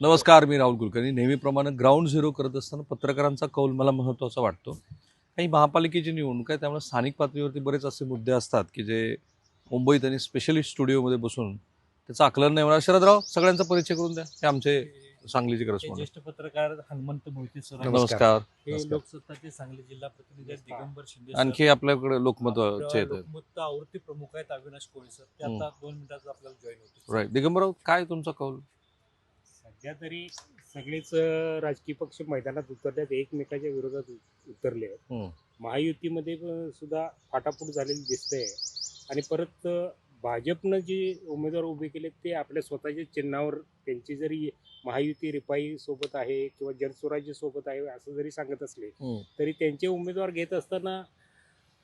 नमस्कार मी राहुल कुलकर्णी. नेहमीप्रमाणे ground zero करत असताना पत्रकारांचा कौल मला महत्त्वाचा वाटतो. काही महापालिकेची निवडणूक आहे त्यामुळे स्थानिक पातळीवरती बरेच असे मुद्दे असतात की जे मुंबईत आणि स्पेशलिस्ट स्टुडिओमध्ये बसून त्याचं आकलन नाही होणार. शरदराव सगळ्यांचा परिचय करून द्या. हे आमचे सांगलीचे ज्येष्ठ पत्रकार हनुमंत मोहिते सर. नमस्कार. हे. लोकसत्ताचे सांगली जिल्हा प्रतिनिधी आहेत, दिगंबर शिंदे. आणखी आपल्याकडे लोकमतचे लोकमत आवृत्ती प्रमुख आहेत अविनाश कोळी सर. ते. आता दोन मिनिटात आपल्याला जॉईन होते राईट दिगंबरराव काय तुमचा कौल? सध्या तरी सगळेच राजकीय पक्ष मैदानात उतरल्यात एकमेकाच्या विरोधात उतरले आहेत हम्म. महायुतीमध्ये पण सुद्धा फाटाफूट झालेली दिसते आणि परत भाजपनं जे उमेदवार उभे केले ते आपल्या स्वतःच्या चिन्हावर त्यांची जरी महायुती रिपाई सोबत आहे किंवा जनस्वराज्य सोबत आहे असं जरी सांगत असले हम्म. तरी त्यांचे उमेदवार घेत असताना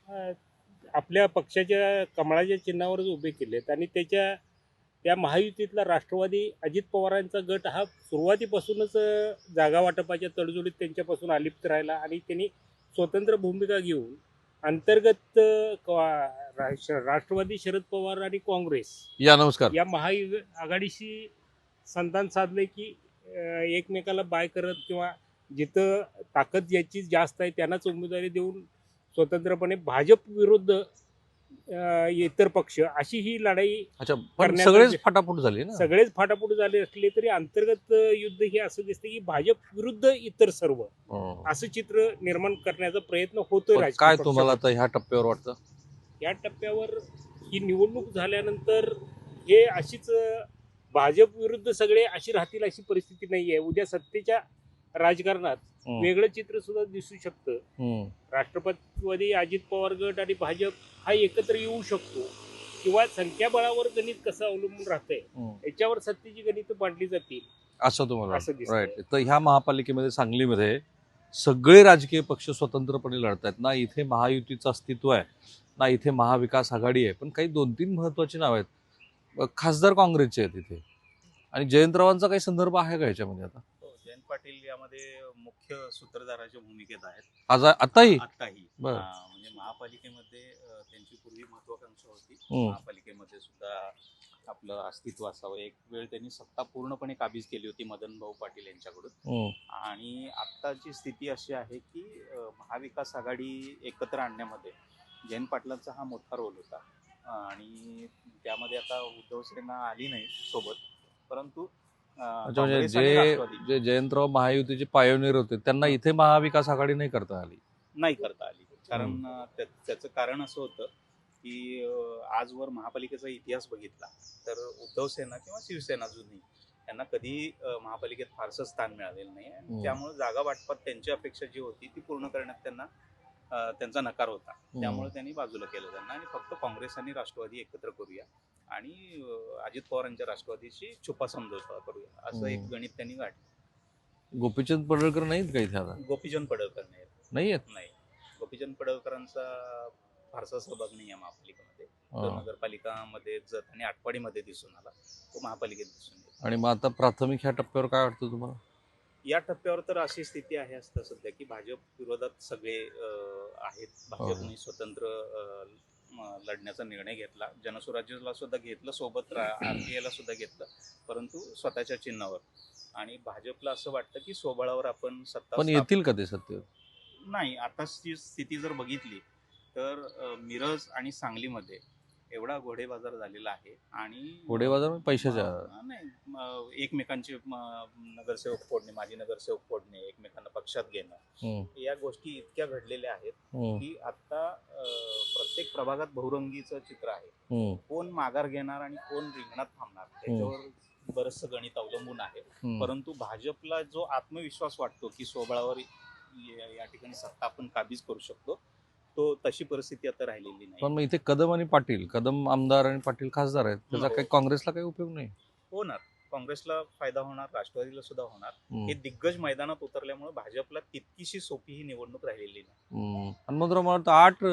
अं, आपल्या पक्षाच्या कमळाच्या चिन्हावरच उभे केलेत आणि त्याच्या त्या महायुतीतला राष्ट्रवादी अजित पवारांचा गट हा सुरुवातीपासूनच जागा वाटपाच्या तडजोडीत त्यांच्यापासून अलिप्त राहिला आणि त्यांनी स्वतंत्र भूमिका घेऊन अंतर्गत राष्ट्रवादी शरद पवार आणि काँग्रेस या नमस्कार. या महायुग आघाडीशी संधान साधले की एकमेकाला बाय करत किंवा जिथं ताकद ज्याची जास्त आहे त्यांनाच उमेदवारी देऊन स्वतंत्रपणे भाजप विरुद्ध इतर पक्ष अशी ही लढाई अच्छा पण करण्याचं सगळेच फाटाफूट झाली ना सगळेच फाटाफूट झाले असले तरी अंतर्गत युद्ध हे असं दिसतं की भाजप विरुद्ध इतर सर्व हम्म. असं चित्र निर्माण करण्याचा प्रयत्न होतोय पण राजकीय काय. तुम्हाला आता ह्या टप्प्यावर वाटतं या टप्प्यावर ही निवडणूक झाल्यानंतर हे अशीच अं, भाजप विरुद्ध सगळे अशी राहतील अशी परिस्थिती नाही आहे उद्या सत्तेच्या राजकारणात. वेगळं चित्र सुद्धा दिसू शकतं. राष्ट्रपतीवादी अजित पवार गट आणि भाजप हा एकत्र येऊ शकतो किंवा संख्याबळावर गणित कसं अवलंबून राहतंय. याच्यावर सत्तेची गणित मांडली जातील असं तुम्हाला. राईट तर ह्या महापालिकेमध्ये सांगलीमध्ये सगळे राजकीय पक्ष स्वतंत्रपणे लढत आहेत ना इथे महायुतीचं अस्तित्व आहे ना इथे महाविकास आघाडी आहे पण काही दोन तीन महत्वाची नावं आहेत खासदार काँग्रेसचे आहेत इथे आणि जयंतरावांचा काही संदर्भ आहे का याच्यामध्ये आता पाटील यामध्ये मुख्य सूत्रधाराच्या भूमिकेत आहेत. आज आताही आताही बरं. अं, म्हणजे महापालिकेमध्ये अं, त्यांची पूर्वी महत्वाकांक्षा होती. हम्म. महापालिकेमध्ये सुद्धा आपलं अस्तित्व असावं. एक वेळ त्यांनी सत्ता पूर्णपणे काबीज केली होती मदन भाऊ पाटील यांच्याकडून. हम्म. आणि आत्ताची स्थिती अशी आहे की अं, महाविकास आघाडी एकत्र आणण्यामध्ये जयंत पाटलांचा हा मोठा रोल होता. आणि त्यामध्ये आता उद्धव सेना आली नाही सोबत. परंतु म्हणजे जे जे जयंतराव महायुतीचे पायोनियर होते त्यांना इथे महाविकास आघाडी नाही करता आली. नाही करता आली. कारण त्याचं कारण असं होतं की आजवर महापालिकेचा इतिहास बघितला तर उद्धव सेना किंवा शिवसेना जुनी यांना कधी महापालिकेत फारसं स्थान मिळालेलं नाही. आणि. त्यामुळे जागा वाटपात त्यांची अपेक्षा जी होती ती पूर्ण करण्यात त्यांना त्यांचा नकार होता. त्यामुळे त्यांनी बाजूला केलं त्यांना. आणि फक्त काँग्रेस आणि राष्ट्रवादी एकत्र करूया. आणि अजित पवारांच्या राष्ट्रवादीशी छुपा समजोता करूया असं एक. गणित त्यांनी गाठलं गोपीचंद पडळकर नाहीत का इथे आता? गोपीचंद पडळकर नाही नाही आहेत नाही. गोपीचंद पडळकरांचा फारसा सहभाग नाही आहे महापालिकेमध्ये. हा. नगरपालिकामध्ये जत आणि आटपाडीमध्ये दिसून आला. तो महापालिकेत दिसून येतो. आणि मग आता प्राथमिक ह्या टप्प्यावर काय वाटतं तुम्हाला? या टप्प्यावर तर अशी स्थिती आहे असतं सध्या की भाजप विरोधात सगळे आहेत. भाजपने स्वतंत्र अं, म- लढण्याचा निर्णय घेतला. जनस्वराज्याला सुद्धा घेतलं सोबत आरपीआयला सुद्धा घेतलं परंतु स्वतःच्या चिन्हावर. आणि भाजपला असं वाटतं की स्वबळावर आपण सत्ता पण येतील का ते सत्तेवर? नाही आताची स्थिती जर बघितली तर मिरज आणि सांगलीमध्ये एवढा घोडे बाजार झालेला आहे आणि घोडे बाजार म्हणजे पैशाच्या नाही म, एकमेकांचे म, नगरसेवक फोडणे माजी नगरसेवक फोडणे एकमेकांना पक्षात घेणं या गोष्टी इतक्या घडलेल्या आहेत की आता अ, प्रत्येक प्रभागात बहुरंगीचं चित्र आहे. कोण माघार घेणार आणि कोण रिंगणात थांबणार त्याच्यावर बरंचसं गणित अवलंबून आहे. परंतु भाजपला जो आत्मविश्वास वाटतो की स्वबळावर या या ठिकाणी सत्ता आपण काबीज करू शकतो तो तशी परिस्थिती आता राहिलेली पण नाही मग इथे कदम आणि पाटील कदम आमदार आणि पाटील खासदार आहेत त्याचा हो. काही काँग्रेसला काही उपयोग नाही. होणार. काँग्रेसला फायदा होणार राष्ट्रवादीला सुद्धा होणार. हे दिग्गज मैदानात उतरल्यामुळे भाजपला तितकीशी सोपी ही निवडणूक राहिलेली नाही. हम्म. हनुमंतराव मला वाटतं आठ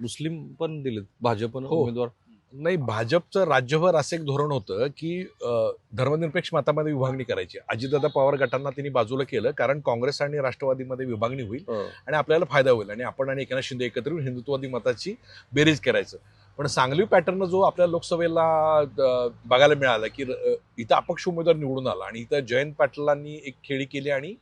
मुस्लिम पण दिलेत भाजपनं हो. उमेदवार. नाही भाजपचं राज्यभर असं एक धोरण होतं की धर्मनिरपेक्ष मतामध्ये विभागणी करायची. अजितदादा पवार गटांना त्यांनी बाजूला केलं कारण काँग्रेस आणि राष्ट्रवादीमध्ये विभागणी होईल अं, आणि आपल्याला फायदा होईल आणि आपण आणि एकनाथ शिंदे एकत्र येऊन हिंदुत्ववादी मताची बेरीज करायचं. पण सांगली पॅटर्न जो आपल्या लोकसभेला बघायला मिळाला की इथं अपक्ष उमेदवार निवडून आला आणि इथं जयंत पाटलांनी एक खेळी केली आणि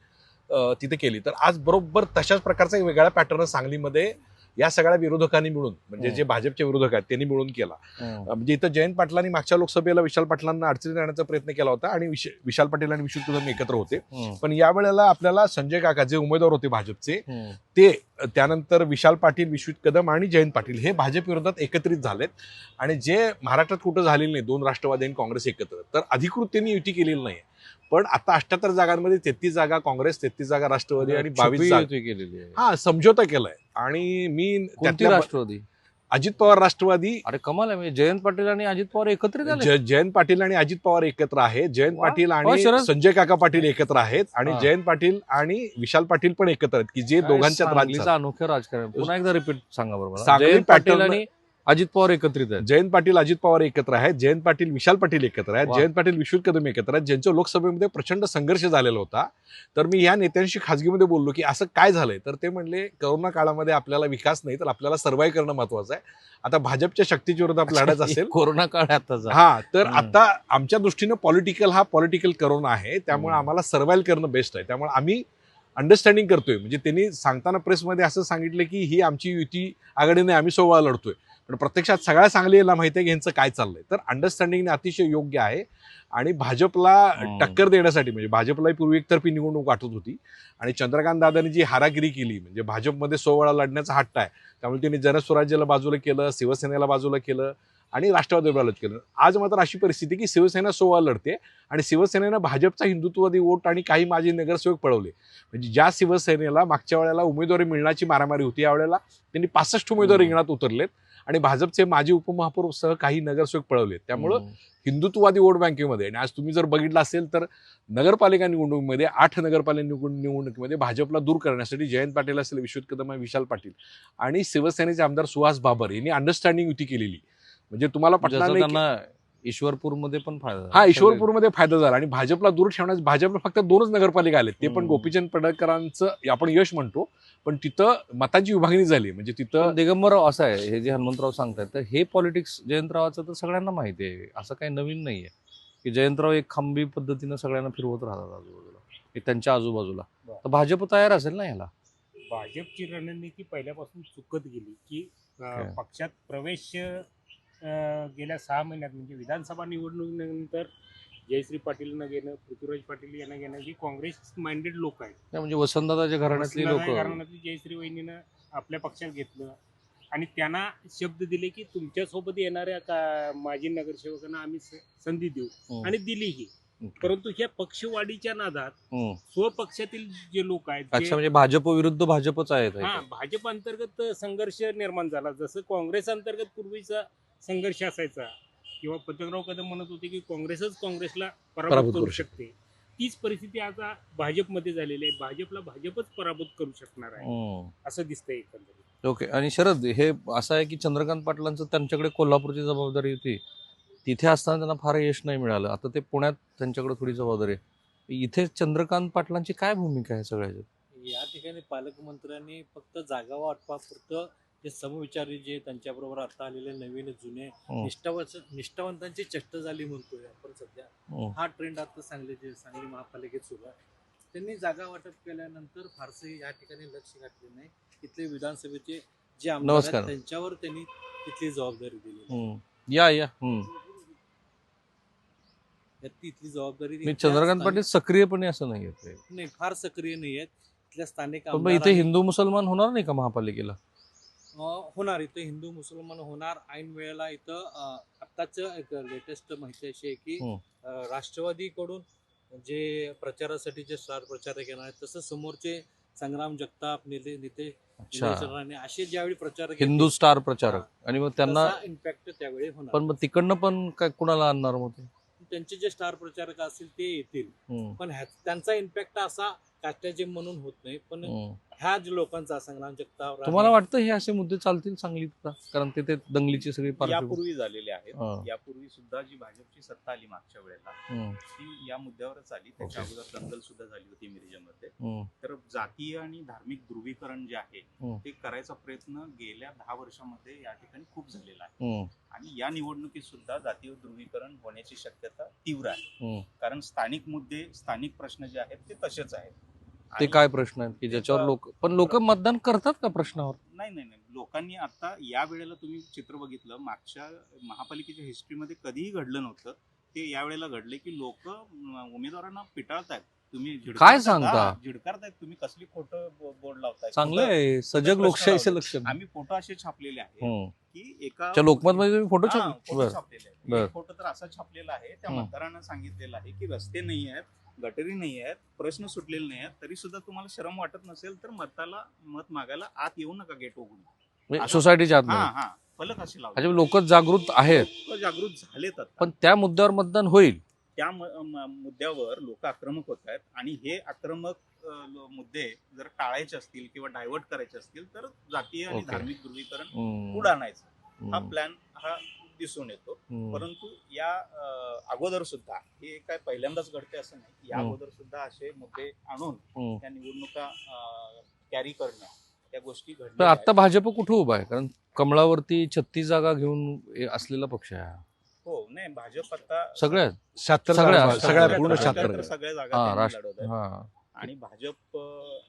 तिथे केली. तर आज बरोबर तशाच प्रकारचा एक वेगळा पॅटर्न सांगलीमध्ये या सगळ्या विरोधकांनी मिळून म्हणजे जे भाजपचे विरोधक आहेत त्यांनी मिळून केला हम्म. म्हणजे इथं जयंत पाटलांनी मागच्या लोकसभेला विशाल पाटलांना अडचणीत आणण्याचा प्रयत्न केला होता आणि विश- विशाल पाटील आणि विष्णू कदम एकत्र होते हम्म. पण यावेळेला आपल्याला संजय काका जे उमेदवार होते भाजपचे. ते त्यानंतर विशाल पाटील विश्वित कदम आणि जयंत पाटील हे भाजप विरोधात एकत्रित झालेत आणि जे महाराष्ट्रात कुठं झालेलं नाही दोन राष्ट्रवादी आणि काँग्रेस एकत्र तर अधिकृत त्यांनी युती केलेली नाही पण आता अठ्याहत्तर जागांमध्ये तेहतीस जागा काँग्रेस तेहतीस जागा राष्ट्रवादी आणि बावीस केलेली आहे. हा समझोता केलाय. आणि मी कोणती त्यातल्या राष्ट्रवादी? अजित पवार राष्ट्रवादी. अरे कमाल आहे. म्हणजे जयंत पाटील आणि अजित पवार एकत्रित आले. जयंत पाटील आणि अजित पवार एकत्र आहेत जयंत. पाटील आणि. संजय काका पाटील एकत्र आहेत. आणि. जयंत पाटील आणि विशाल पाटील पण एकत्र आहेत की जे सांगलीचं अनोखं राजकारण पुन्हा एकदा रिपीट सांगा बरोबर सांगली पाटील आणि अजित पवार एकत्रित आहेत. जयंत पाटील अजित पवार एकत्र आहेत. जयंत पाटील विशाल पाटील एकत्र आहेत. जयंत पाटील विश्वत कदम एकत्र आहेत. ज्यांच्या लोकसभेमध्ये प्रचंड संघर्ष झालेला होता. तर मी या नेत्यांशी खासगीमध्ये बोललो की असं काय झालंय? तर ते म्हणले कोरोना काळामध्ये आपल्याला विकास नाही तर आपल्याला सर्व्हाइव्ह करणं महत्वाचं आहे. आता भाजपच्या शक्तीच्या विरोधात लढायचं असेल. कोरोना काळ आताचा. हा तर. आता आमच्या दृष्टीनं पॉलिटिकल हा पॉलिटिकल करोना आहे. त्यामुळे. आम्हाला सर्व्हाइव्ह करणं बेस्ट आहे. त्यामुळे आम्ही अंडरस्टँडिंग करतोय. म्हणजे त्यांनी सांगताना प्रेसमध्ये असं सांगितलं की ही आमची युती आघाडीने आम्ही सोबळा लढतोय. पण प्रत्यक्षात सगळ्या सांगलीला माहिती आहे की यांचं काय चाललंय. तर अंडरस्टँडिंग अतिशय योग्य आहे. आणि भाजपला. टक्कर देण्यासाठी म्हणजे भाजपलाही पूर्वी एकतर्फी निवडणूक वाटत होती. आणि चंद्रकांत दादांनी जी हारागिरी केली म्हणजे भाजपमध्ये सोहळा लढण्याचा हट्ट आहे त्यामुळे त्यांनी जनस्वराज्याला बाजूला केलं शिवसेनेला बाजूला केलं आणि राष्ट्रवादी विरोधात केलं. आज मात्र अशी परिस्थिती की शिवसेना सोहळा लढते आणि शिवसेनेनं भाजपचा हिंदुत्ववादी वोट आणि काही माजी नगरसेवक पळवले. म्हणजे ज्या शिवसेनेला मागच्या वेळेला उमेदवारी मिळण्याची मारामारी होती यावेळेला त्यांनी पासष्ट उमेदवार. रिंगणात उतरलेत. आणि भाजपचे माजी उपमहापौर सह काही नगरसेवक पळवलेत त्यामुळं. हिंदुत्ववादी वोट बँकेमध्ये आणि आज तुम्ही जर बघितलं असेल तर नगरपालिका निवडणुकीमध्ये आठ नगरपालिका निवडणूक निवडणुकीमध्ये भाजपला दूर करण्यासाठी जयंत पाटील असेल विश्वत कदम विशाल पाटील आणि शिवसेनेचे आमदार सुहास बाबर यांनी अंडरस्टँडिंग युती केलेली म्हणजे तुम्हाला पटणार नाही ईश्वरपूरमध्ये पण फायदा झाला. हा ईश्वरपूरमध्ये फायदा झाला आणि भाजपला दूर ठेवण्यास भाजपला फक्त दोनच नगरपालिका आले ते पण. गोपीचंद पडळकरांचं आपण यश म्हणतो पण तिथं मतांची विभागणी झाली. म्हणजे तिथं दिगंबरराव असं आहे हे जे हनुमंतराव सांगतायत तर हे पॉलिटिक्स जयंतरावाचं तर सगळ्यांना माहिती आहे. असं काही नवीन नाहीये. की जयंतराव एक खांबी पद्धतीनं सगळ्यांना फिरवत राहतात आजूबाजूला. त्यांच्या आजूबाजूला. तर भाजप तयार असेल ना याला? भाजपची रणनीती पहिल्यापासून चुकत गेली की? पक्षात प्रवेश गेल्या सहा महिन्यात म्हणजे विधानसभा निवडणुकीनंतर जयश्री पाटीलनं घेणं पृथ्वीराज पाटील यांना घेणं ही काँग्रेस माइंडेड लोक आहेत. म्हणजे वसंतदाच्या घराण्यातली लोक. घराण्यातली जयश्री वहिनीनं आपल्या पक्षात घेतलं. आणि त्यांना शब्द दिले की तुमच्यासोबत येणाऱ्या का माजी नगरसेवकांना आम्ही संधी देऊ. आणि दिलीही. परंतु ह्या पक्षवाढीच्या नादात स्वपक्षातील जे लोक आहेत जे- अच्छा म्हणजे भाजप विरुद्ध भाजपच आहेत हा भाजप अंतर्गत संघर्ष निर्माण झाला. जसं काँग्रेस अंतर्गत पूर्वीचा संघर्ष असायचा किंवा पतंगराव कदम म्हणत होते की काँग्रेसच काँग्रेसला पराभूत पराभूत करू करू शकते. तीच परिस्थिती आता भाजपमध्ये झालेली आहे. भाजपला भाजपच पराभूत करू शकणार आहे हम्म. असं दिसतंय एकंदरीत. ओके आणि शरद हे असं आहे की चंद्रकांत पाटलांचं त्यांच्याकडे कोल्हापूरची जबाबदारी होती. तिथे असताना त्यांना फार यश नाही मिळालं. आता ते पुण्यात त्यांच्याकडे थोडी जबाबदारी आहे. इथे चंद्रकांत पाटलांची काय भूमिका आहे सगळ्याच्यात या ठिकाणी पालकमंत्र्यांनी फक्त जागा वाटपापुरतं जे समविचारी जे त्यांच्याबरोबर आता आलेले नवीन जुने. निष्ठावंत निष्ठावंतांची चष्ट झाली म्हणतोय आपण सध्या. हा. ट्रेंड आता सांगलीचे सांगली महापालिकेत सुरू आहे. त्यांनी जागा वाटप केल्यानंतर फारसे या ठिकाणी लक्ष घातले नाही. इथले विधानसभेचे जे आमदार त्यांच्यावर त्यांनी तिथली जबाबदारी दिली हम्म. या तिथली जबाबदारी मी चंद्रकांत पाटील सक्रियपणे असं नाही येत नाही फार सक्रिय नाही आहेत. इथल्या स्थानिक पण मग आमदार इथे हिंदू मुसलमान होणार नाही का महापालिकेला? अं, होणार. इथं हिंदू मुसलमान होणार. ऐन वेळेला इथं अं, आत्ताच एक लेटेस्ट माहिती अशी आहे की हम्म. अं, राष्ट्रवादीकडून जे प्रचारासाठी जे स्टार प्रचारक येणार आहेत तसं समोरचे संग्राम जगताप निले निते अच्छा. निलेश राणे असे ज्यावेळी प्रचारक हिंदू स्टार प्रचारक. आणि मग त्यांना इम्पॅक्ट त्यावेळी होणार. पण मग तिकडनं पण काय कुणाला आणणार मग ते? त्यांचे जे स्टार प्रचारक असतील ते येतील. पण त्यांचा इम्पॅक्ट असा कास्टाचे म्हणून होत नाही. पण हम्म. ह्या जे लोकांचा संग्राम जगताप राणे, तुम्हाला वाटतं हे असे मुद्दे चालतील सांगलीत का? कारण तिथे दंगलीची सगळी यापूर्वी झालेले आहेत. यापूर्वी सुद्धा जी भाजपची सत्ता आली मागच्या वेळेला ती या मुद्द्यावरच आली. त्याच्या. अगोदर दंगल सुद्धा झाली होती मिरजेमध्ये. तर जातीय आणि धार्मिक ध्रुवीकरण जे आहे. ते करायचा प्रयत्न गेल्या दहा वर्षामध्ये या ठिकाणी खूप झालेला आहे. आणि या निवडणुकीत सुद्धा जातीय ध्रुवीकरण होण्याची शक्यता तीव्र आहे. हम्म. कारण स्थानिक मुद्दे स्थानिक प्रश्न जे आहेत ते तसेच आहेत. ते काय प्रश्न आहेत की ज्याच्यावर लोक पण लोक मतदान करतात का प्रश्नावर? नाही नाही नाही. लोकांनी आता या वेळेला तुम्ही चित्र बघितलं मागच्या महापालिकेच्या हिस्ट्रीमध्ये कधीही घडलं नव्हतं. ते या वेळेला घडले की लोक उमेदवारांना पिटाळतायत. तुम्ही काय सांगता? हा, झिडकारतायत तुम्ही कसली खोटं बो- बोर्ड लावताय? चांगलं खोटं- आहे. सजग लोकशाहीचं. लक्षण आम्ही फोटो असे छापलेले आहे हम्म. की एका लोकमत मध्ये तुम्ही फोटो हा, छाप फोटो बर. छापलेले आहेत. बर. फोटो तर असा छापलेला आहे त्या हम्म. मतदारांना सांगितलेलं आहे की रस्ते नाही आहेत गटरी नाही आहेत प्रश्न सुटलेले नाही आहेत तरी सुद्धा तुम्हाला श्रम वाटत नसेल तर मताला मत मागायला आत येऊ नका गेट उघडून. म्हणजे सोसायटीच्या हा आत हा फलक असे लावले. म्हणजे लोक जागृत आहेत. लोक जागृत झालेत आता. पण त्या मुद्द्यावर मतदान होईल. त्या मुद्द्यावर लोक आक्रमक होत आहेत. आणि हे आक्रमक मुद्दे जर टाळायचे असतील किंवा डायव्हर्ट करायचे असतील तर जातीय आणि. धार्मिक ध्रुवीकरण पुढे आणायचं हा प्लॅन हा दिसून येतो. परंतु या अगोदर सुद्धा हे काय पहिल्यांदाच घडते असं नाही. या. अगोदर सुद्धा असे मुद्दे आणून. त्या निवडणुका कॅरी करणं त्या गोष्टी घडल्या आता भाजप कुठं उभा आहे? कारण कमळावरती छत्तीस जागा घेऊन असलेला पक्ष आहे हा. नाही भाजप आता सगळ्यात शहात्तर सगळ्या- जागा- सगळ्या सगळ्या- पूर्ण सगळ्या- शहात्तर तर सगळ्या जागा हा त्यांनी लढवत. हा आणि भाजप अ,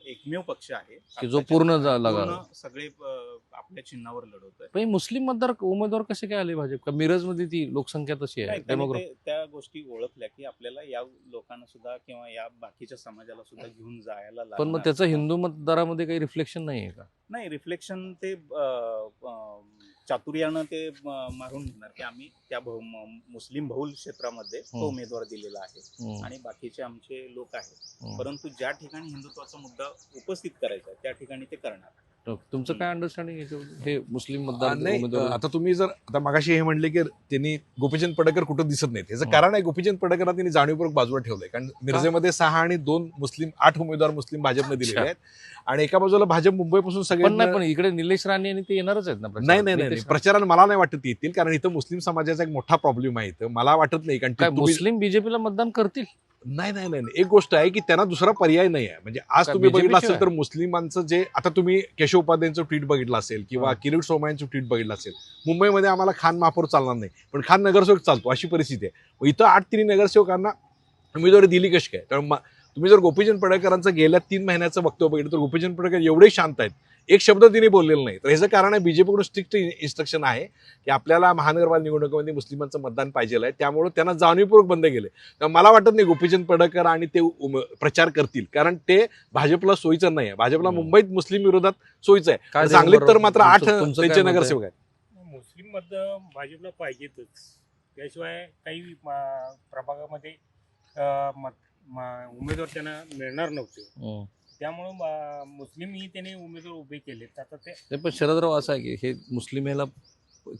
एकमेव पक्ष आहे की जो पूर्ण जा- लगा- सगळे अ, आपल्या चिन्हावर लढवत आहे पण हे मुस्लिम मतदार उमेदवार कसे काय आले भाजप का मिरजमध्ये ती लोकसंख्या तशी आहे डेमोग्राफी त्या गोष्टी ओळखल्या की आपल्याला या लोकांना सुद्धा किंवा या बाकीच्या समाजाला सुद्धा घेऊन जायला पण मग लागणार. त्याचं हिंदू मतदारामध्ये काही रिफ्लेक्शन नाही आहे का नाही रिफ्लेक्शन ते अ, अ, चातुर्यानं ते मारून घेणार की आम्ही त्या मुस्लिम बहुल क्षेत्रामध्ये तो. उमेदवार दिलेला आहे आणि बाकीचे आमचे लोक आहेत. परंतु ज्या ठिकाणी हिंदुत्वाचा मुद्दा उपस्थित करायचा आहे त्या ठिकाणी ते करणार तुमचं काय अंडरस्टँडिंग हे मुस्लिम मतदार नाही आता तुम्ही जर आता मागाशी हे म्हणले की त्यांनी गोपीचंद पडकर कुठं दिसत नाहीत. याचं. कारण आहे गोपीचंद पडकरला त्यांनी जाणीवपूर्वक बाजूला ठेवलंय. कारण मिरजेमध्ये सहा आणि दोन मुस्लिम आठ उमेदवार मुस्लिम भाजपने दिलेले. आहेत. आणि एका बाजूला भाजप मुंबईपासून सगळे पण इकडे निलेश राणे आणि ते येणारच आहेत ना. नाही नाही नाही नितेश प्रचाराला मला नाही वाटत येतील कारण इथं मुस्लिम समाजाचा एक मोठा प्रॉब्लेम आहे इथं. मला वाटत नाही कारण मुस्लिम बीजेपीला मतदान करतील? नाही नाही नाही नाही. एक गोष्ट आहे की त्यांना दुसरा पर्याय नाही आहे म्हणजे आज तुम्ही बघितलं असेल? तर मुस्लिमांचं जे आता तुम्ही केशव उपाध्यायांचं ट्विट बघितलं असेल किंवा. किरीट सोमयांचं ट्विट बघितलं असेल मुंबईमध्ये आम्हाला खान महापौर चालणार नाही पण खान नगरसेवक चालतो अशी परिस्थिती आहे इथं आठ तिन्ही नगरसेवकांना उमेदवारी दिली कशी काय तर तुम्ही जर गोपीचंद पडळकरांचं गेल्या तीन महिन्याचं वक्तव्य बघितलं तर गोपीचंद पडळकर एवढे शांत आहेत एक शब्द तिने बोललेला नाही. तर ह्याचं कारण आहे बीजेपीकडून स्ट्रिक्ट इन्स्ट्रक्शन आहे की आपल्याला महानगरपालिका निवडणुकीमध्ये मुस्लिमांचं मतदान पाहिजे आहे. त्यामुळे त्यांना जाणीवपूर्वक बंद केले. तर मला वाटत नाही गोपीचंद पडळकर आणि ते उम- प्रचार करतील. कारण ते भाजपला सोयीचं नाही आहे. भाजपला. मुंबईत मुस्लिम विरोधात सोयीचं आहे. सांगलीत तर? मात्र आठ त्यांचे? नगरसेवक आहेत. मुस्लिम मत भाजपला पाहिजेतच. त्याशिवाय काही प्रभागामध्ये उमेदवार त्यांना मिळणार नव्हते. त्यामुळं म- मुस्लिमही त्याने उमेदवार उभे केलेत आता ते नाही, पण शरदराव असं आहे की हे मुस्लिम ह्याला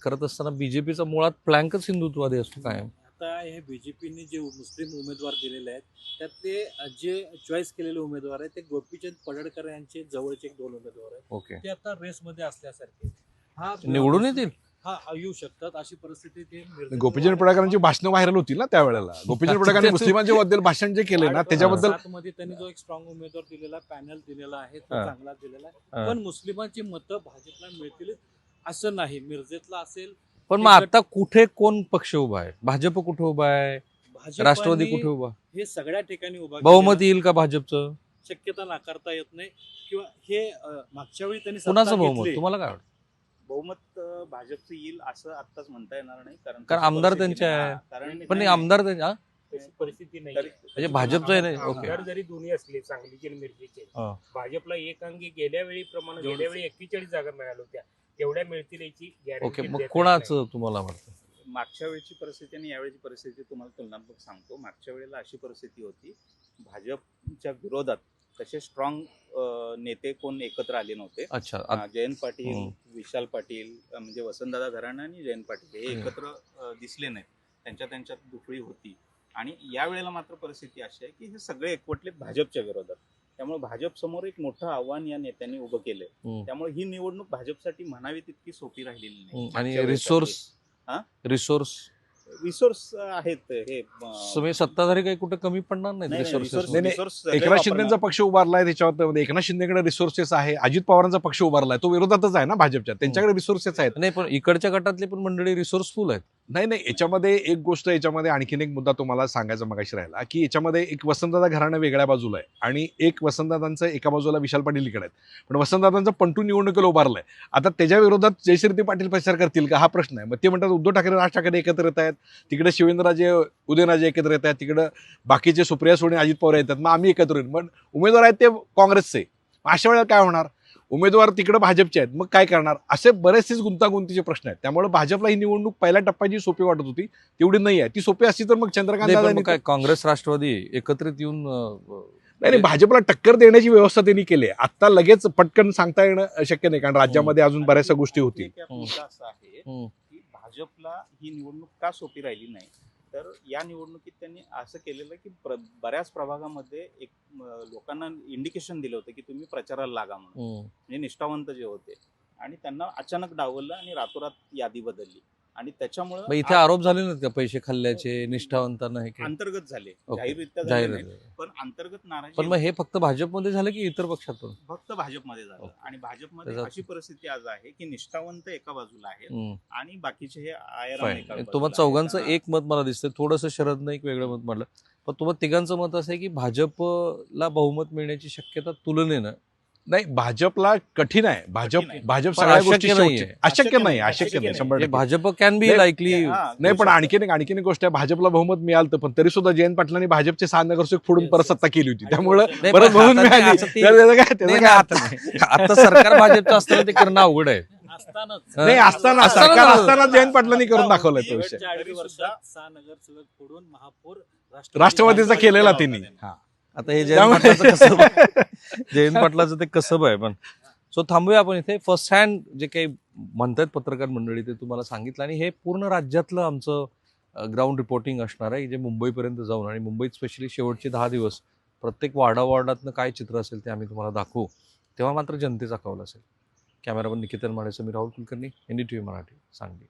करत असताना बीजेपीचा मुळात प्लँकच हिंदुत्वादी असतो काय आता हे बीजेपीने जे मुस्लिम उमेदवार दिलेले आहेत त्यातले जे चॉईस केलेले उमेदवार आहेत ते गोपीचंद पडळकर यांचे जवळचे एक दोन उमेदवार आहेत. ओके. ते आता रेसमध्ये असल्यासारखे हा निवडून येतील? हा येऊ शकतात. अशी परिस्थिती ते गोपीचंद पडळकरांची भाषणं व्हायरल होती ना त्यावेळेला. गोपीचंद पडळकरांनी मुस्लिमांच्या बद्दल भाषण जे केले ना त्याच्याबद्दल सातमध्ये त्यांनी जो एक स्ट्रॉंग उमेदवार दिलेला पॅनल दिलेला आहे तो हा. चांगला दिलेला आहे. पण मुस्लिमांची मतं भाजपला मिळतील असं नाही. मिरजेतला असेल पण मग आता कुठे कोण पक्ष उभा आहे? भाजप कुठे उभा आहे? राष्ट्रवादी कुठे उभा? हे सगळ्या ठिकाणी उभा बहुमत केलेलं येईल का भाजपचं? शक्यता नाकारता येत नाही. किंवा हे अ, मागच्या वेळी त्यांनी सत्ता कुणाचं बहुमत? घेतली. तुम्हाला काय वाटतं? बहुमत भाजपचं येईल असं आत्ताच म्हणता येणार नाही कारण कारण आमदार परिस्थिती त्यांचे नाही. आहे. हा, कारण पण नाही आमदार त्यांचे- हा? तशी परिस्थिती नाही तरी- म्हणजे भाजपचं आहे नाही ओके आमदार जरी दोन्ही असले सांगलीचे आणि मिरजेचे हा. भाजपला एक अंगी गेल्या वेळी प्रमाणे गेल्या वेळी एक्केचाळीस जागा मिळाल्या होत्या तेवढ्या मिळतील याची ओके गॅरंटी मग कोणाचं तुम्हाला वाटतं मागच्या वेळची परिस्थिती आणि यावेळीची परिस्थिती तुम्हाला तुलनात्मक सांगतो मागच्या वेळेला अशी परिस्थिती होती भाजपच्या विरोधात तसे स्ट्रॉंग नेते कोण एकत्र आले नव्हते अच्छा अ, आ- जयंत पाटील हम्म. विशाल पाटील अ, म्हणजे वसंतदादा घराणं आणि जयंत पाटील हे हम्म. एकत्र अ, दिसले नाहीत त्यांच्या त्यांच्यात दुफळी होती आणि यावेळेला मात्र परिस्थिती अशी आहे की हे सगळे एकवटले भाजपच्या विरोधात त्यामुळे भाजप समोर एक मोठं आव्हान या नेत्यांनी उभं केलंय हम्म. त्यामुळे ही निवडणूक भाजपसाठी म्हणावी तितकी सोपी राहिलेली नाही हम्म. मागच्या आणि. रिसोर्स हा? रिसोर्स रिसोर्स आहेत हे अं, तुम्ही सत्ताधारी काही कुठे कमी पडणार नाही, नाही नाही, resource- रिसोर्सेस नाही, नाही. resource सगळे एकनाथ वापरणार. शिंदेचा पक्ष उभारलाय त्याच्यावर एकनाथ शिंदेकडे रिसोर्सेस आहे. अजित पवारांचा पक्ष उभारलाय. तो विरोधातच आहे ना भाजपच्या. त्यांच्याकडे रिसोर्सेस आहेत. नाही पण इकडच्या गटातली पण मंडळी रिसोर्सफुल आहेत. नाही नाही. याच्यामध्ये एक गोष्ट याच्यामध्ये आणखीन एक मुद्दा तुम्हाला सांगायचा मगाशी राहिला की याच्यामध्ये एक वसंतदादा घराणं वेगळ्या बाजूला आहे आणि एक वसंतदादांचं एका बाजूला विशाल पाटील इकडे आहेत. पण वसंतदादांचं पंटू निवडणुकीला उभारलंय. आता त्याच्या विरोधात जयश्रीती पाटील प्रचार करतील का? हा प्रश्न आहे. मग ते म्हणतात उद्धव ठाकरे राज ठाकरे एकत्र येत आहेत. तिकडे शिवेंद्रराजे उदयनराजे एकत्र येत आहेत. तिकडं बाकीचे सुप्रिया सोने अजित पवार येतात. मग आम्ही एकत्र येऊ. पण उमेदवार आहेत ते काँग्रेसचे. मग अशा वेळेला काय होणार? उमेदवार तिकडे भाजपचे आहेत. मग काय करणार? असे बरेचसेच गुंतागुंतीचे प्रश्न आहेत. त्यामुळे भाजपला ही निवडणूक पहिल्या टप्प्याची सोपी वाटत होती तेवढी नाही आहे. ती सोपी असती तर मग चंद्रकांत काय काँग्रेस राष्ट्रवादी एकत्रित येऊन नाही नाही भाजपला टक्कर देण्याची व्यवस्था त्यांनी केली आहे. आता लगेच पटकन सांगता येणं शक्य नाही कारण राज्यामध्ये अजून बऱ्याचशा गोष्टी होतील. भाजपला ही निवडणूक का सोपी राहिली नाही? तर या निवडणुकीत त्यांनी असं केलेलं की प्र- बऱ्याच प्रभागामध्ये एक लोकांना इंडिकेशन दिलं होतं की तुम्ही प्रचाराला लागा म्हणून. म्हणजे निष्ठावंत जे होते. आणि त्यांना अचानक डावललं आणि रातोरात यादी बदलली. आणि त्याच्यामुळं इथे आरोप झाले नाहीत का पैसे खाल्ल्याचे निष्ठावंतांना हे? अंतर्गत झाले ओके. जाहीररित्या झाले जाहीर. पण अंतर्गत नाराजी पण मग हे फक्त भाजपमध्ये झालं की इतर पक्षात पण फक्त भाजपमध्ये झालं. आणि भाजपमध्ये अशी परिस्थिती आज आहे की निष्ठावंत एका बाजूला आहेत हम्म. आणि बाकीचे हे आयराम तुम्हाला चौघांचं. एक मत मला दिसतंय थोडंसं शरद नाही एक वेगळं मत म्हटलं पण तुम्हाला तिघांचं मत असं आहे की भाजपला बहुमत मिळण्याची शक्यता तुलनेनं नाही भाजपला कठीण आहे. भाजप. भाजप सगळ्या गोष्टी अशक्य नाही अशक्य नाही. शंभर टक्के. भाजप कॅन बी लाईकली नाही पण आणखीन एक आणखीन एक गोष्ट आहे. भाजपला बहुमत मिळालं पण तरी सुद्धा जयंत पाटलांनी भाजपचे सहा नगरसेवक फोडून परत. सत्ता केली होती. त्यामुळं परत बहुमत मिळाली. आता सरकार भाजपचं असताना ते करणं अवघड आहे. असतानाच. नाही असताना सरकार. असताना जयंत पाटलांनी करून दाखवलाय तो विषय. सहा नगरसेवक फोडून महापौर राष्ट्रवादीचा केलेला त्यांनी. हा. आता हे जयंत पाटलाचं कसब. जयंत पाटलाचं ते कसब आहे पण सो थांबूया आपण इथे. फर्स्ट हँड जे काही म्हणतायत पत्रकार मंडळी ते तुम्हाला सांगितलं आणि हे पूर्ण राज्यातलं आमचं ग्राउंड रिपोर्टिंग असणार आहे. जे मुंबईपर्यंत जाऊन आणि मुंबईत स्पेशली शेवटचे दहा दिवस प्रत्येक वाडा वार्डातनं काय चित्र असेल ते आम्ही तुम्हाला दाखवू. तेव्हा मात्र जनतेचा कौल असेल. कॅमेरामन निकेतन माडे मी Rahul Kulkarni N D T V Marathi Sangli.